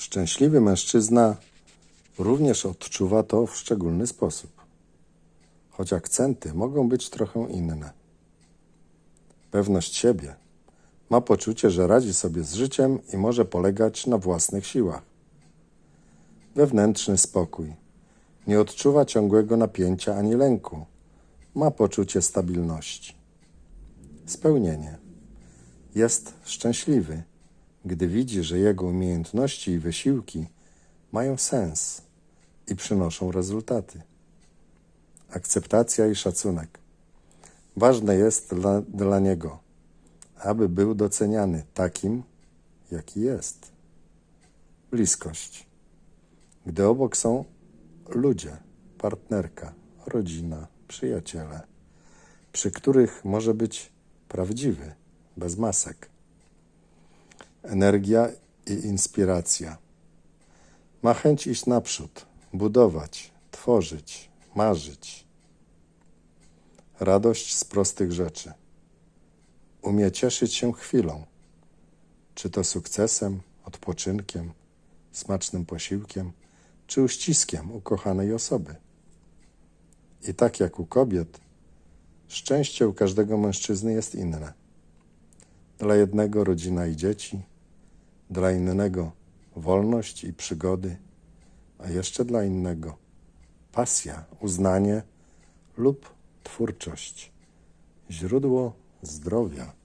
Szczęśliwy mężczyzna również odczuwa to w szczególny sposób, choć akcenty mogą być trochę inne. Pewność siebie ma poczucie, że radzi sobie z życiem i może polegać na własnych siłach. Wewnętrzny spokój. Nie odczuwa ciągłego napięcia ani lęku. Ma poczucie stabilności. Spełnienie. Jest szczęśliwy, gdy widzi, że jego umiejętności i wysiłki mają sens i przynoszą rezultaty. Akceptacja i szacunek. Ważne jest dla, dla niego, aby był doceniany takim, jaki jest. Bliskość. Gdy obok są ludzie, partnerka, rodzina, przyjaciele, przy których może być prawdziwy, bez masek. Energia i inspiracja. Ma chęć iść naprzód, budować, tworzyć, marzyć. Radość z prostych rzeczy. Umie cieszyć się chwilą, czy to sukcesem, odpoczynkiem, smacznym posiłkiem, czy uściskiem ukochanej osoby. I tak jak u kobiet, szczęście u każdego mężczyzny jest inne. Dla jednego rodzina i dzieci, dla innego wolność i przygody, a jeszcze dla innego pasja, uznanie lub twórczość, źródło zdrowia.